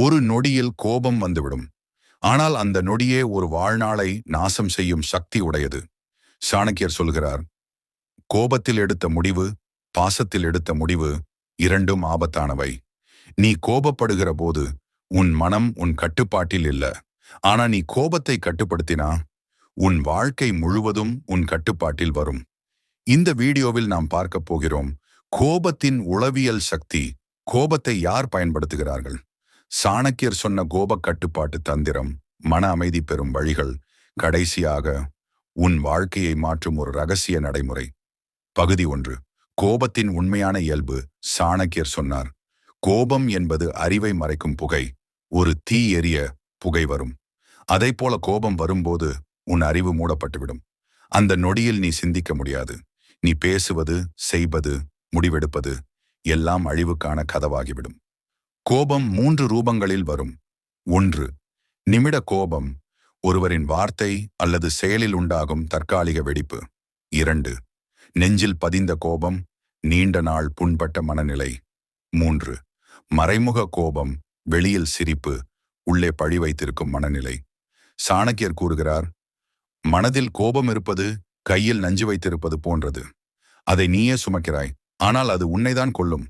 ஒரு நொடியில் கோபம் வந்துவிடும். ஆனால் அந்த நொடியே ஒரு வாழ்நாளை நாசம் செய்யும் சக்தி உடையது. சாணக்கியர் சொல்கிறார் கோபத்தில் எடுத்த முடிவு பாசத்தில் எடுத்த முடிவு இரண்டும் ஆபத்தானவை. நீ கோபப்படுகிற போது உன் மனம் உன் கட்டுப்பாட்டில் இல்ல. ஆனா நீ கோபத்தை கட்டுப்படுத்தினா உன் வாழ்க்கை முழுவதும் உன் கட்டுப்பாட்டில் வரும். இந்த வீடியோவில் நாம் பார்க்க போகிறோம் கோபத்தின் உளவியல் சக்தி கோபத்தை யார் பயன்படுத்துகிறார்கள்? சாணக்கியர் சொன்ன கோப கட்டுப்பாட்டு தந்திரம் மன அமைதி பெறும் வழிகள் கடைசியாக உன் வாழ்க்கையை மாற்றும் ஒரு ரகசிய நடைமுறை. பகுதி ஒன்று கோபத்தின் உண்மையான இயல்பு சாணக்கியர் சொன்னார். கோபம் என்பது அறிவை மறைக்கும் புகை ஒரு தீ எரிய புகை வரும். போல கோபம் வரும்போது உன் அறிவு மூடப்பட்டுவிடும். அந்த நொடியில் நீ சிந்திக்க முடியாது. நீ பேசுவது செய்வது முடிவெடுப்பது எல்லாம் அழிவுக்கான கதவாகிவிடும். கோபம் மூன்று ரூபங்களில் வரும். ஒன்று நிமிட கோபம் ஒருவரின் வார்த்தை அல்லது செயலில் உண்டாகும் தற்காலிக வெடிப்பு. இரண்டு நெஞ்சில் பதிந்த கோபம் நீண்ட நாள் புண்பட்ட மனநிலை. மூன்று மறைமுக கோபம் வெளியில் சிரிப்பு உள்ளே பழி வைத்திருக்கும் மனநிலை. சாணக்கியர் கூறுகிறார் மனதில் கோபம் இருப்பது கையில் நஞ்சு வைத்திருப்பது போன்றது. அதை நீயே சுமக்கிறாய். ஆனால் அது உன்னைதான் கொள்ளும்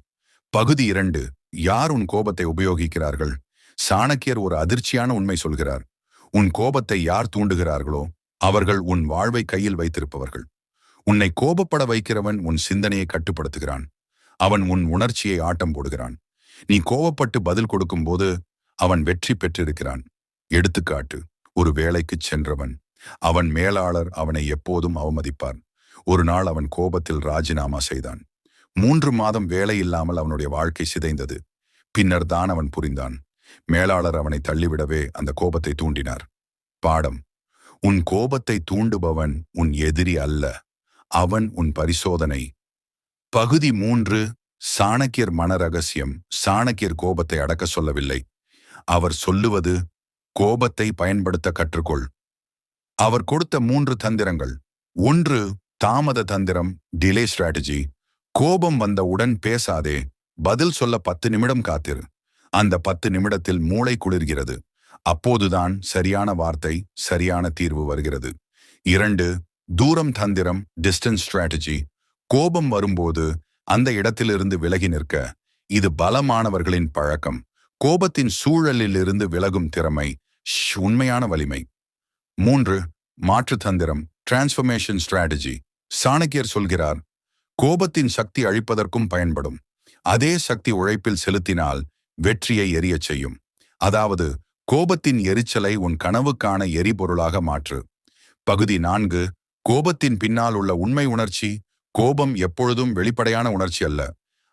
பகுதி இரண்டு யார் உன் கோபத்தை உபயோகிக்கிறார்கள்? சாணக்கியர் ஒரு அதிர்ச்சியான உண்மை சொல்கிறார். உன் கோபத்தை யார் தூண்டுகிறார்களோ அவர்கள் உன் வாழ்வை கையில் வைத்திருப்பவர்கள். உன்னை கோபப்பட வைக்கிறவன் உன் சிந்தனையை கட்டுப்படுத்துகிறான். அவன் உன் உணர்ச்சியை ஆட்டம் போடுகிறான். நீ கோபப்பட்டு பதில் கொடுக்கும்போது அவன் வெற்றி பெற்றிருக்கிறான். எடுத்துக்காட்டு ஒரு வேலைக்குச் சென்றவன். அவன் மேலாளர் அவனை எப்போதும் அவமதிப்பார். ஒரு நாள் அவன் கோபத்தில் ராஜினாமா செய்தான். மூன்று மாதம் வேலை இல்லாமல் அவனுடைய வாழ்க்கை சிதைந்தது. பின்னர் தான் அவன் புரிந்தான். மேலாளர் அவனை தள்ளிவிடவே அந்த கோபத்தை தூண்டினார். பாடம் உன் கோபத்தை தூண்டுபவன் உன் எதிரி அல்ல. அவன் உன் பரிசோதனை. பகுதி மூன்று சாணக்கியர் மன ரகசியம் சாணக்கியர் கோபத்தை அடக்க சொல்லவில்லை. அவர் சொல்லுவது கோபத்தை பயன்படுத்த கற்றுக்கொள். அவர் கொடுத்த மூன்று தந்திரங்கள். ஒன்று தாமத தந்திரம் டிலே ஸ்ட்ராட்டஜி. கோபம் வந்தவுடன் பேசாதே பதில் சொல்ல பத்து நிமிடம் காத்திரு. அந்த பத்து நிமிடத்தில் மூளை குளிர்கிறது. அப்போதுதான் சரியான வார்த்தை சரியான தீர்வு வருகிறது. இரண்டு தூரம் தந்திரம் டிஸ்டன்ஸ் ஸ்ட்ராட்டஜி கோபம் வரும்போது அந்த இடத்திலிருந்து விலகி நிற்க. இது பலமானவர்களின் பழக்கம். கோபத்தின் சூழலில் இருந்து விலகும் திறமை. உண்மையான வலிமை. மூன்று மாற்று தந்திரம் டிரான்ஸ்பர்மேஷன் ஸ்ட்ராட்டஜி சாணக்கியர் சொல்கிறார் கோபத்தின் சக்தி அழிப்பதற்கும் பயன்படும். அதே சக்தி உழைப்பில் செலுத்தினால் வெற்றியை எரியச் செய்யும். அதாவது கோபத்தின் எரிச்சலை உன் கனவுக்கான எரிபொருளாக மாற்று. பகுதி நான்கு கோபத்தின் பின்னால் உள்ள உண்மை உணர்ச்சி கோபம் எப்பொழுதும் வெளிப்படையான உணர்ச்சி அல்ல.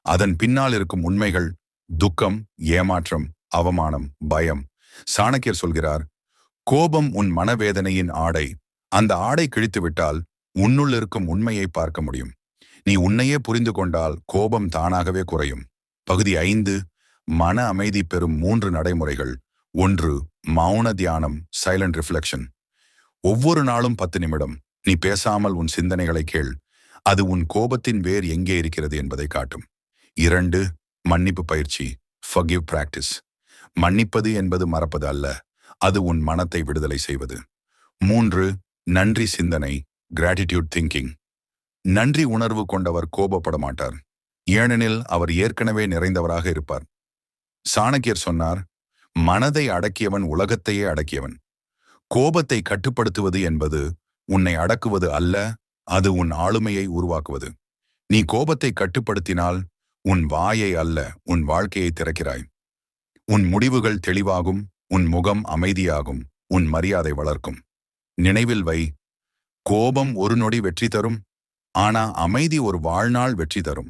அதன் பின்னால் இருக்கும் உண்மைகள் துக்கம் ஏமாற்றம் அவமானம் பயம். சாணக்கியர் சொல்கிறார் கோபம் உன் மனவேதனையின் ஆடை. அந்த ஆடை கிழித்துவிட்டால் உன்னுள் இருக்கும் உண்மையை பார்க்க முடியும். நீ உன்னையே புரிந்து கொண்டால் கோபம் தானாகவே குறையும். பகுதி ஐந்து மன அமைதி பெறும் மூன்று நடைமுறைகள். ஒன்று மௌன தியானம் சைலண்ட் ரிஃப்ளெக்ஷன் ஒவ்வொரு நாளும் பத்து நிமிடம். நீ பேசாமல் உன் சிந்தனைகளை கேள். அது உன் கோபத்தின் வேர் எங்கே இருக்கிறது என்பதை காட்டும். இரண்டு மன்னிப்பு பயிற்சி ஃபகிவ் பிராக்டிஸ் மன்னிப்பது என்பது மறப்பது அல்ல. அது உன் மனத்தை விடுதலை செய்வது. மூன்று நன்றி சிந்தனை கிராட்டிடியூட் திங்கிங் நன்றி உணர்வு கொண்டவர் கோபப்பட மாட்டார். ஏனெனில் அவர் ஏற்கனவே நிறைந்தவராக இருப்பார். சாணக்கியர் சொன்னார் மனதை அடக்கியவன் உலகத்தையே அடக்கியவன். கோபத்தை கட்டுப்படுத்துவது என்பது உன்னை அடக்குவது அல்ல அது உன் ஆளுமையை உருவாக்குவது. நீ கோபத்தை கட்டுப்படுத்தினால் உன் வாயை அல்ல உன் வாழ்க்கையை திறக்கிறாய். உன் முடிவுகள் தெளிவாகும் உன் முகம் அமைதியாகும் உன் மரியாதை வளர்க்கும். நினைவில் வை கோபம் ஒரு நொடி வெற்றி தரும் ஆனா அமைதி ஒரு வாழ்நாள் வெற்றி தரும்.